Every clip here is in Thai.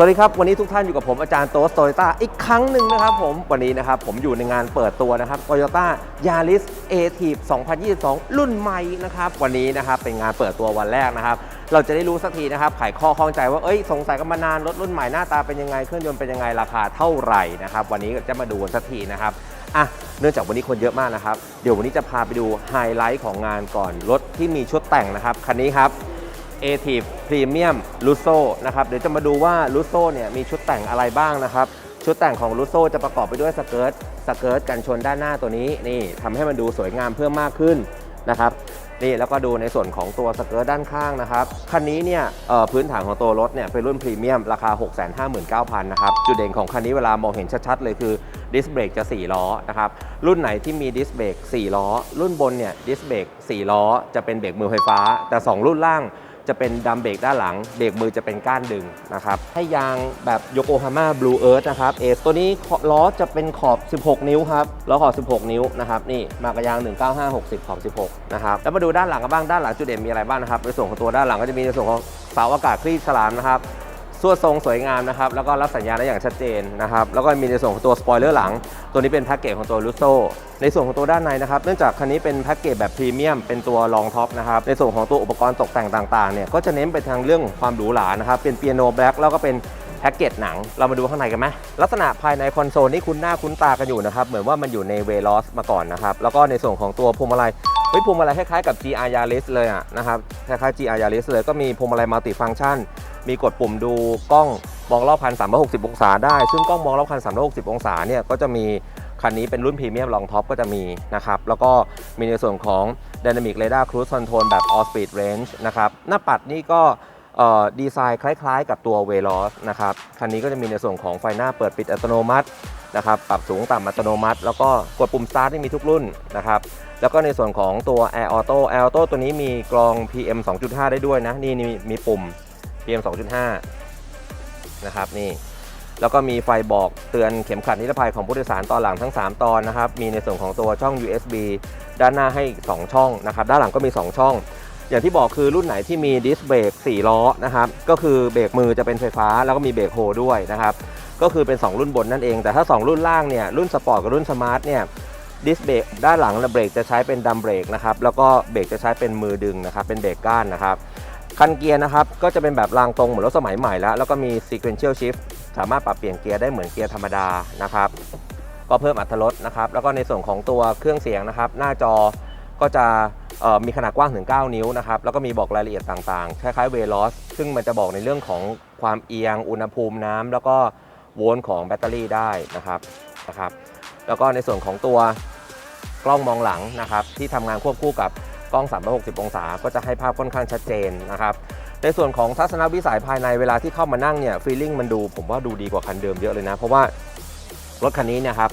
สวัสดีครับ วันนี้ทุกท่านอยู่กับผมอาจารย์โตสโตโยต้าอีกครั้งหนึ่งนะครับผมวันนี้นะครับผมอยู่ในงานเปิดตัวนะครับ Toyota Yaris a t i v 2022 รุ่นใหม่นะครับวันนี้นะครับเป็นงานเปิดตัววันแรกนะครับ เราจะได้รู้สักทีนะครับไขข้อข้องใจว่าเอ้ยสงสัยกันมานานรถรุ่นใหม่หน้าตาเป็นยังไงเครื่องยนต์เป็นยังไงราคาเท่าไหร่นะครับวันนี้จะมาดูสักทีนะครับอะเนื่องจากวันนี้คนเยอะมากนะครับเดี๋ยววันนี้จะพาไปดูไฮไลท์ของงานก่อนรถที่มีชุดแต่งนะครับคันนี้ครับ a t i v Premium l u s o นะครับเดี๋ยวจะมาดูว่า l u s o เนี่ยมีชุดแต่งอะไรบ้างนะครับ ชุดแต่งของ l u s o จะประกอบไปด้วยสเกิร์ตสเกิร์ตกันชนด้านหน้าตัวนี้นี่ทำให้มันดูสวยงามเพิ่มมากขึ้นนะครับนี่แล้วก็ดูในส่วนของตัวสเกิร์ตด้านข้างนะครับคันนี้เนี่ยพื้นฐานของตัวรถเนี่ยเป็นรุ่นพรีเมียมราคา 659,000นะครับจุดเด่นของคันนี้เวลามองเห็นชัดๆเลยคือดิสเบรกจะ 4 ล้อนะครับรุ่นไหนที่มีดิสเบรก4 ล้อ รุ่นบนเนี่ยดิสเบรก4 ล้อ จะเป็นเบรกมือไฟฟ้า แต่ 2 รุ่นล่าง จะเป็นดัมเบรกด้านหลัง เบรกมือจะเป็นก้านดึงนะครับให้ยางแบบโยโกฮาม่าบลูเอิร์ธนะครับเอสตัวนี้ล้อจะเป็นขอบ 16 นิ้วครับล้อขอบ 16 นิ้วนะครับนี่มากระยาง 195 60 ขอบ 16 นะครับ แล้วมาดูด้านหลังกันบ้างด้านหลังจุดเด่นมีอะไรบ้างนะครับในส่วนของตัวด้านหลังก็จะมีในส่วนของเสาอากาศคลี่ฉลามนะครับ สวดทรงสวยงามนะครับแล้วก็รับสัญญาณได้อย่างชัดเจนนะครับแล้วก็มีในส่วนของตัวสปอยเลอร์หลัง ตัวนี้เป็นแพ็กเกจของตัวลูโซในส่วนของตัวด้านในนะครับเนื่องจากคันนี้เป็นแพ็กเกจแบบพรีเมียมเป็นตัวรองท็อปนะครับในส่วนของตัวอุปกรณ์ตกแต่งต่างๆเนี่ยก็จะเน้นไปทางเรื่องความหรูหรานะครับเป็นเปียโนแบล็กแล้วก็เป็นแพ็กเกจหนังเรามาดูข้างในกันไหมลักษณะภายในคอนโซลนี่คุ้นหน้าคุ้นตากันอยู่นะครับเหมือนว่ามันอยู่ในเวลอสมาก่อนนะครับแล้วก็ในส่วนของตัวพวงมาลัยเฮ้ยพวงมาลัยคล้ายๆกับ GR Yaris เลยอะนะครับคล้ายๆ GR Yaris เลยก็มีพวงมาลัยมัลติฟัง c t ชัน มีกดปุ่มดูกล้องมองรอบพันสามองศาได้ ซึ่งกล้องมองรอบพันสามองศาเนี่ยก็จะมีคันนี้เป็นรุ่นพรีเมียมลองท็อปก็จะมีนะครับ แล้วก็มีในส่วนของ Dynamic Radar Cruise Control แบบ All Speed Range นะครับ หน้าปัดนี่ก็ออดีไซน์คล้ายๆ กับตัว Veloz นะครับ คันนี้ก็จะมีในส่วนของไฟหน้าเปิดปิดอัตโนมัตินะครับปรับสูงต่ำอัตโนมัติ แล้วก็กดปุ่ม Start ที่มีทุกรุ่นนะครับแล้วก็ในส่วนของตัว Air Auto Air Auto ตัวนี้มีกรอง PM 2.5 ได้ด้วยนะ นี่นี่มีปุ่ม PM 2.5 นะครับนี่แล้วก็มีไฟบอกเตือนเข็มขัดนิรภัยของผู้โดยสารตอนหลังทั้ง 3 ตอนนะครับ มีในส่วนของตัวช่อง USB ด้านหน้าให้อีก2ช่องนะครับ ด้านหลังก็มี 2 ช่อง อย่างที่บอกคือรุ่นไหนที่มีดิสเบรก4ล้อนะครับ ก็คือเบรกมือจะเป็นไฟฟ้า แล้วก็มีเบรกโฮด้วยนะครับ ก็คือเป็น 2 รุ่นบนนั่นเอง แต่ถ้า 2 รุ่นล่างเนี่ย รุ่นสปอร์ตกับรุ่นสมาร์ทเนี่ย ดิสเบรกด้านหลังเบรกจะใช้เป็นดัมเบรกนะครับ แล้วก็เบรกจะใช้เป็นมือดึงนะครับ เป็นเบรกก้านนะครับ คันเกียร์นะครับ ก็จะเป็นแบบรางตรงเหมือนรถสมัยใหม่แล้ว แล้วก็มี sequential shift สามารถปรับเปลี่ยนเกียร์ได้เหมือนเกียร์ธรรมดานะครับ ก็เพิ่มอัตรถรสนะครับ แล้วก็ในส่วนของตัวเครื่องเสียงนะครับ หน้าจอก็จะมีขนาดกว้างถึง 9 นิ้วนะครับ แล้วก็มีบอกรายละเอียดต่างๆ คล้ายๆเวลอสซึ่งมันจะบอกในเรื่องของความเอียง อุณหภูมิน้ำแล้วก็โวลต์ของแบตเตอรี่ได้นะครับนะครับ แล้วก็ในส่วนของตัวกล้องมองหลังนะครับ ที่ทำงานควบคู่กับ กล้อง 360 องศา ก็จะให้ภาพค่อนข้างชัดเจนนะครับ ในส่วนของทัศนวิสัยภายในเวลาที่เข้ามานั่งเนี่ยฟีลลิ่งมันดู ผมว่าดูดีกว่าคันเดิมเยอะเลยนะ เพราะว่ารถคันนี้นะครับ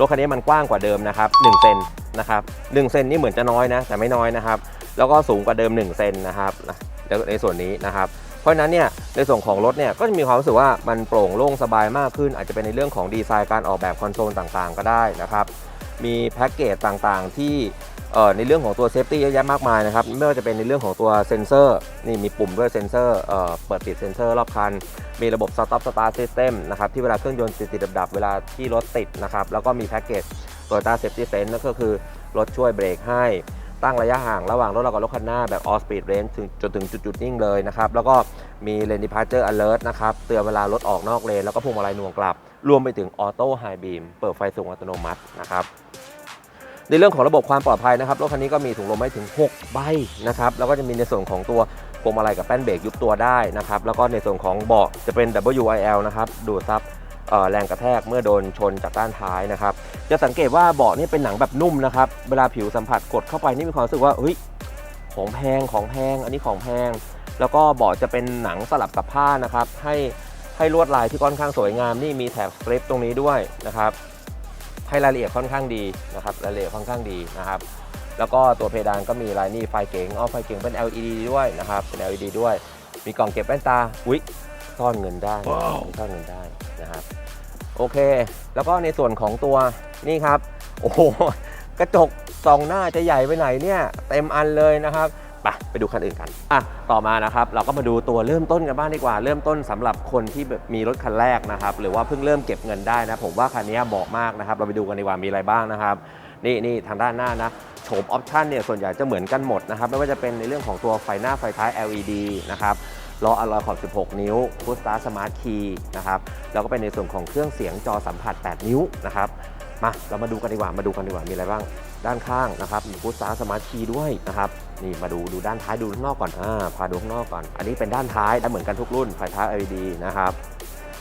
รถคันนี้มันกว้างกว่าเดิมนะครับ1เซนนะครับ1เซนนี่เหมือนจะน้อยนะ แต่ไม่น้อยนะครับ แล้วก็สูงกว่าเดิม1เซนนะครับแล้วในส่วนนี้นะครับเพราะฉะนั้นเนี่ยในส่วนของรถเนี่ยก็จะมีความรู้สึกว่ามันโปร่งโล่งสบายมากขึ้น อาจจะเป็นในเรื่องของดีไซน์การออกแบบคอนโซลต่างๆ ก็ได้นะครับ มีแพ็กเกจต่างๆที่ ในเรื่องของตัวเซฟตี้เยอะแยะมากมายนะครับไม่ว่าจะเป็นในเรื่องของตัวเซ็นเซอร์นี่มีปุ่มด้วยเซ็นเซอร์เอ่อเปิดปิดเซ็นเซอร์รอบคัน มีระบบ Stop Start System นะครับที่เวลาเครื่องยนต์ติดติดดับเวลาที่รถติดนะครับแล้วก็มีแพ็กเกจ Toyota Safety Sense นั่นก็คือรถช่วยเบรกให้ ตั้งระยะห่างระหว่างรถเรากับรถคันหน้าแบบ all speed range ถึงจนถึงจุดๆนิ่งเลยนะครับ แล้วก็มี lane departure alert นะครับ เตือนเวลารถออกนอกเลน แล้วก็พวงมาลัยหน่วงกลับ รวมไปถึง auto high beam เปิดไฟสูงอัตโนมัตินะครับ ในเรื่องของระบบความปลอดภัยนะครับรถคันนี้ก็มีถุงลมให้ถึง 6 ใบนะครับแล้วก็จะมีในส่วนของตัวพวงมาลัยกับแป้นเบรกยุบตัวได้นะครับแล้วก็ในส่วนของเบาะจะเป็น WIL นะครับดูดซับแรงกระแทกเมื่อโดนชนจากด้านท้ายนะครับจะสังเกตว่าเบาะนี่เป็นหนังแบบนุ่มนะครับเวลาผิวสัมผัสกดเข้าไปนี่มีความรู้สึกว่าเฮ้ยของแพงของแพงอันนี้ของแพง แล้วก็เบาะจะเป็นหนังสลับกับผ้านะครับให้ให้ลวดลายที่ค่อนข้างสวยงามนี่มีแถบสคริปตรงนี้ด้วยนะครับ ให้รายละเอียดค่อนข้างดีนะครับรายละเอียดค่อนข้างดีนะครับ แล้วก็ตัวเพดานก็มีลายนี่ไฟเก๋งเอาไฟเก๋งเป็น LED ด้วยนะครับเป็น LED ด้วย มีกล่องเก็บแว่นตาอุ๊ยซ่อนเงินได้ซ่อนเงินได้นะครับโอเค แล้วก็ในส่วนของตัวนี่ครับ โอ้โหกระจกสองหน้าจะใหญ่ไปไหนเนี่ย เต็มอันเลยนะครับ ไปไปดูคันอื่นกันอะต่อมานะครับเราก็มาดูตัวเริ่มต้นกันบ้างดีกว่า เริ่มต้นสำหรับคนที่แบบมีรถคันแรกนะครับหรือว่าเพิ่งเริ่มเก็บเงินได้นะผมว่าคันนี้เหมาะมากนะครับเราไปดูกันดีกว่ามีอะไรบ้างนะครับนี่นี่ทางด้านหน้านะโฉมออปชันเนี่ยส่วนใหญ่จะเหมือนกันหมดนะครับไม่ว่าจะเป็นในเรื่องของตัวไฟหน้าไฟท้าย LED นะครับล้ออลลอยขอบ 16 นิ้วพุชสตาร์สมาร์ทคีย์นะครับแล้วก็เป็นในส่วนของเครื่องเสียงจอสัมผัส 8 นิ้วนะครับมาเรามาดูกันดีกว่ามาดูกันดีกว่ามีอะไรบ้าง ด้านข้างนะครับมีพุชสตาสมาร์ทคีย์ด้วยนะครับนี่มาดูดูด้านท้ายดูข้างนอกก่อนอ่าพาดูข้างนอกก่อน อันนี้เป็นด้านท้ายได้เหมือนกันทุกรุ่นไฟท้าย LED นะครับ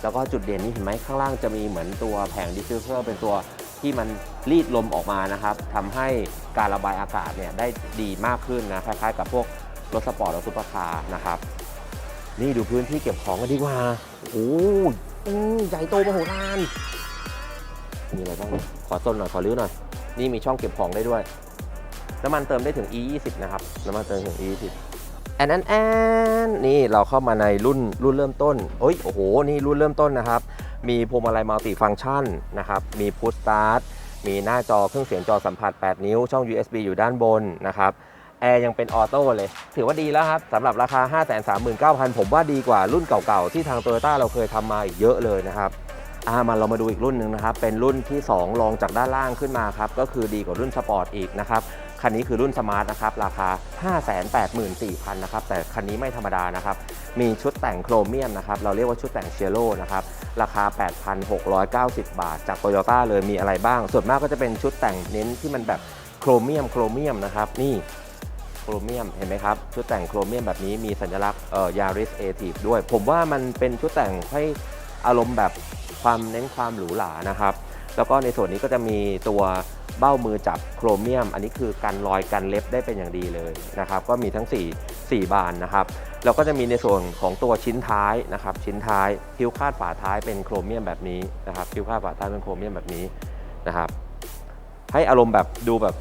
แล้วก็จุดเด่นนี้เห็นไหมข้างล่างจะมีเหมือนตัวแผงดิฟฟิวเซอร์เป็นตัวที่มันรีดลมออกมานะครับทำให้การระบายอากาศเนี่ยได้ดีมากขึ้นนะคล้ายๆกับพวกรถสปอร์ตรถซุปเปอร์คาร์นะครับนี่ดูพื้นที่เก็บของกันดีกว่าโอ้โหอืมใหญ่โตมโหฬารมีอะไรบ้างขอต้นหน่อยขอรื้อหน่อย นี่มีช่องเก็บของได้ด้วย น้ำมันเติมได้ถึง E 2 0นะครับ น้ำมันเติมถึง E 2 0แอนแอนแอนนี่เราเข้ามาในรุ่นรุ่นเริ่มต้นโอ้ยโอ้โห นี่รุ่นเริ่มต้นนะครับ มีพวงมาลัยมัลติฟัง c t ชันนะครับ มีพุ s สตาร์ท มีหน้าจอเครื่องเสียงจอสัมผัส 8 นิ้ว ช่อง USB อยู่ด้านบนนะครับแอร์ยังเป็นออโต้เลย ถือว่าดีแล้วครับสำหรับราคา 539,000 ผมว่าดีกว่ารุ่นเก่าๆ ที่ทาง t o y ยต้าเราเคยทำมาอีกเยอะเลยนะครับ อ่ามาเรามาดูอีกรุ่นหนึ่งนะครับ เป็นรุ่นที่ 2 รองจากด้านล่างขึ้นมาครับ ก็คือดีกว่ารุ่นสปอร์ตอีกนะครับ คันนี้คือรุ่นสมาร์ทนะครับ ราคา 584,000 นะครับ แต่คันนี้ไม่ธรรมดานะครับ มีชุดแต่งโครเมียมนะครับ เราเรียกว่าชุดแต่งเชโลนะครับ ราคา 8,690 บาท จากโตโยต้าเลยมีอะไรบ้าง ส่วนมากก็จะเป็นชุดแต่งเน้นที่มันแบบโครเมียม โครเมียมนะครับ นี่โครเมียมเห็นไหมครับชุดแต่งโครเมียมแบบนี้มีสัญลักษณ์เอ่อยาริสเอทีฟด้วย ผมว่ามันเป็นชุดแต่งให้อารมณ์แบบ ความเน้นความหรูหรานะครับ แล้วก็ในส่วนนี้ก็จะมีตัวเบ้ามือจับโครเมียม อันนี้คือกันรอยกันเล็บได้เป็นอย่างดีเลยนะครับ ก็มีทั้ง 4 4 บานนะครับแล้วก็จะมีในส่วนของตัวชิ้นท้ายนะครับ ชิ้นท้ายคิ้วคาดฝาท้ายเป็นโครเมียมแบบนี้นะครับคิ้วคาดฝาท้ายเป็นโครเมียมแบบนี้นะครับ ให้อารมณ์แบบดูแบบ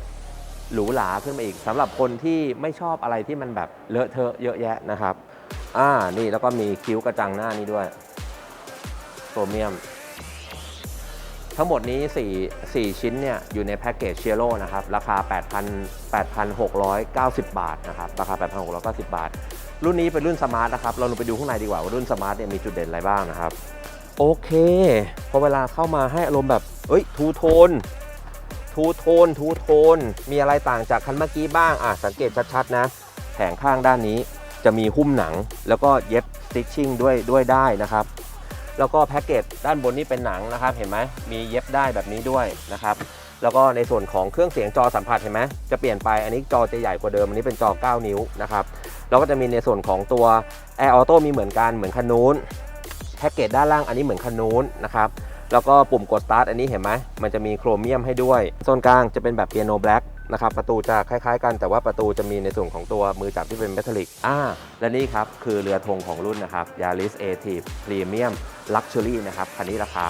หรูหราขึ้นมาอีกสำหรับคนที่ไม่ชอบอะไรที่มันแบบเลอะเทอะเยอะแยะนะครับอ่านี่แล้วก็มีคิ้วกระจังหน้านี้ด้วย โครเมียม ทั้งหมดนี้ 4 4 ชิ้นเนี่ยอยู่ในแพ็กเกจเชียโ o นะครับ ราคา 8,000 8,690 บาทนะครับ ราคา 8,690 บาท รุ่นนี้เป็นรุ่นสมาร์ทนะครับ เราลงไปดูข้างในดีกว่าว่ารุ่นสมาร์ทเนี่ยมีจุดเด่นอะไรบ้างนะครับ โอเค พอเวลาเข้ามาให้อารมณ์แบบ เอ้ย ทูโทน ทูโทน ทูโทน มีอะไรต่างจากคันเมื่อกี้บ้าง อะ สังเกตชัดๆ นะ แผงข้างด้านนี้จะมีหุ้มหนัง แล้วก็เย็บสติชชิ่งด้วยด้วยได้นะครับ แล้วก็แพ็กเกจด้านบนนี่เป็นหนังนะครับ เห็นไหมมีเย็บได้แบบนี้ด้วยนะครับแล้วก็ในส่วนของเครื่องเสียงจอสัมผัสเห็นไหมจะเปลี่ยนไปอันนี้จอจะใหญ่กว่าเดิมอันนี้เป็นจอ 9 นิ้วนะครับแล้วก็จะมีในส่วนของตัว Air Auto มีเหมือนกันเหมือนคันนู้นแพ็กเกจด้านล่างอันนี้เหมือนคันนู้นนะครับแล้วก็ปุ่มกด start อันนี้เห็นไหมมันจะมีโครเมียมให้ด้วยโซนกลางจะเป็นแบบเปียโนแบล็ก นะครับประตูจะคล้ายๆ กันแต่ว่าประตูจะมีในส่วนของตัวมือจับที่เป็นเมทัลลิกอ่าและนี่ครับ คือเรือธงของรุ่นนะครับ Yaris a t i v Premium Luxury นะครับคันนี้ราคา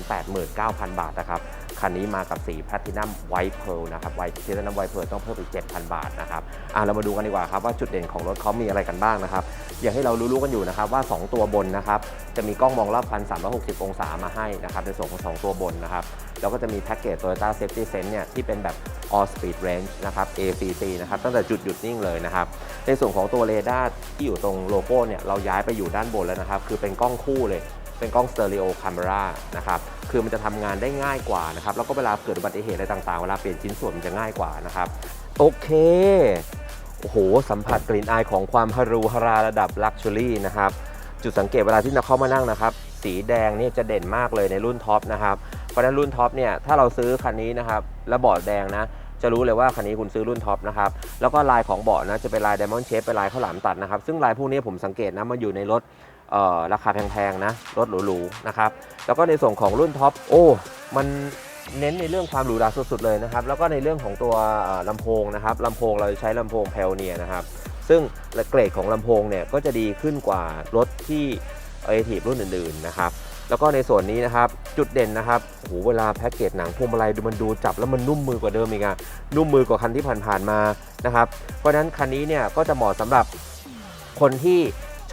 689,000 บาทนะครับคันนี้มากับสีแพลตินัมไวท์เพลนะครับไวท์แพลตินัมไวท์เพลต้องเพิ่มอีก7,000 บาทนะครับอะเรามาดูกันดีกว่าครับว่าจุดเด่นของรถเขามีอะไรกันบ้างนะครับ อย่างที่เรารู้ๆกันอยู่นะครับว่า 2 ตัวบนนะครับจะมีกล้องมองรอบคัน 360 องศามาให้นะครับในส่วนของ 2 ตัวบนนะครับแล้วก็จะมีแพ็กเกจ Toyota Safety Sense เนี่ยที่เป็นแบบ All Speed Range นะครับ ACC นะครับตั้งแต่จุดหยุดนิ่งเลยนะครับในส่วนของตัวเรดาร์ที่อยู่ตรงโลโก้เนี่ยเราย้ายไปอยู่ด้านบนแล้วนะครับคือเป็นกล้องคู่เลยเป็นกล้องสเตอริโอค a มรานะครับ คือมันจะทำงานได้ง่ายกว่านะครับ แล้วก็เวลาเกิดอุบัติเหตุอะไรต่างๆ เวลาเปลี่ยนชิ้นส่วนมันจะง่ายกว่านะครับ โอเค โอ้โห สัมผัสกลิ่นอายของความฮารูฮาราระดับลักชัวรี่นะครับ จุดสังเกตเวลาที่เราเข้ามานั่งนะครับ สีแดงเนี่ยจะเด่นมากเลยในรุ่นท็อปนะครับ เพราะฉะนั้นรุ่นท็อปเนี่ยถ้าเราซื้อคันนี้นะครับแล้วเบาะแดงนะจะรู้เลยว่าคันนี้คุณซื้อรุ่นท็อปนะครับ แล้วก็ลายของเบาะนะจะเป็นลาย Diamond Shape เป็นลายข้าวหลามตัดนะครับ ซึ่งลายพวกนี้ผมสังเกตนะมาอยู่ในรถราคาแพงๆนะรถหรูๆนะครับ แล้วก็ในส่วนของรุ่นท็อปโอ้มัน เน้นในเรื่องความหรูหราสุดๆเลยนะครับ แล้วก็ในเรื่องของตัวเอ่อลำโพงนะครับลำโพงเราจะใช้ลำโพง p i o n e e r นะครับ ซึ่งเกรดของลำโพงเนี่ยก็จะดีขึ้นกว่ารถที่เอทีฟรุ่นอื่นๆนะครับ แล้วก็ในส่วนนี้นะครับจุดเด่นนะครับโอ้โหเวลาแพ็กเกจหนังพวงมาลัยดูมันดูจับแล้วมันนุ่มมือกว่าเดิมอีกอะนุ่มมือกว่าคันที่ผ่านๆมานะครับ เพราะฉะนั้นคันนี้เนี่ยก็จะเหมาะสำหรับคนที่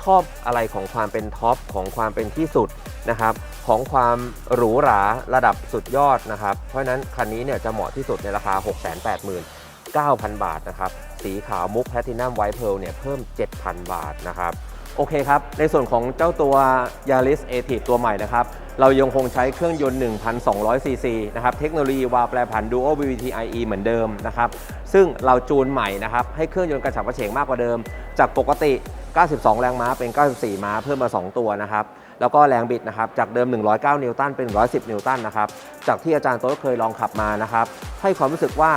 ชอบอะไรของความเป็นท็อปของความเป็นที่สุดนะครับ ของความหรูหราระดับสุดยอดนะครับ เพราะนั้นคันนี้เนี่ยจะเหมาะที่สุดในราคา 689,000 บาทนะครับ สีขาวมุกแพลตินัมไวท์เพ a ร์เนี่ยเพิ่ม 7,000 บาทนะครับ โอเคครับ ในส่วนของเจ้าตัว Yaris a t i v ตัวใหม่นะครับ เรายังคงใช้เครื่องยนต์ 1,200 ซีซีนะครับ เทคโนโลยีวาล์วแปรผัน Duo VVT-IE เหมือนเดิมนะครับ ซึ่งเราจูนใหม่นะครับ ให้เครื่องยนต์กระฉับกระเฉงมากกว่าเดิม จากปกติ 92 แรงม้าเป็น 94 ม้าเพิ่มมา 2 ตัวนะครับ แล้วก็แรงบิดนะครับจากเดิม 109 นิวตันเป็น 110 นิวตันนะครับจากที่อาจารย์โต๊ะเคยลองขับมานะครับให้ความรู้สึกว่า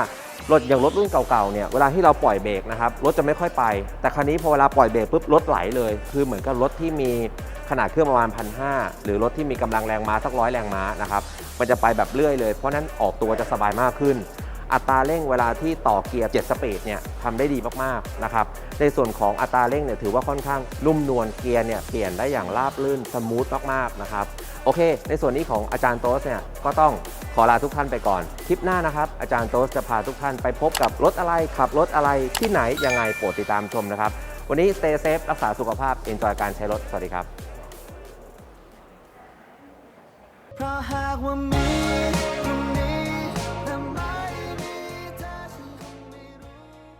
รถอย่างรถรุ่นเก่าๆเนี่ยเวลาที่เราปล่อยเบรกนะครับรถจะไม่ค่อยไป แต่คันนี้พอเวลาปล่อยเบรกปุ๊บรถไหลเลย คือเหมือนกับรถที่มีขนาดเครื่องประมาณพันหหรือรถที่มีกำลังแรงม้าสักร้อยแรงม้านะครับมันจะไปแบบเรื่อยเลย เพราะนั้นออกตัวจะสบายมากขึ้น อัตราเร่งเวลาที่ต่อเกียร์ 7 สปีดเนี่ยทำได้ดีมากๆนะครับในส่วนของอัตราเร่งเนี่ยถือว่าค่อนข้างนุ่มนวลเกียร์เนี่ยเปลี่ยนได้อย่างราบรื่นสมูทมากๆนะครับโอเค ในส่วนนี้ของอาจารย์โต๊สเนี่ยก็ต้องขอลาทุกท่านไปก่อน คลิปหน้านะครับ อาจารย์โต๊สจะพาทุกท่านไปพบกับรถอะไรขับรถอะไรที่ไหนยังไงโปรดติดตามชมนะครับ วันนี้ stay safe รักษาสุขภาพ enjoy การใช้รถ สวัสดีครับ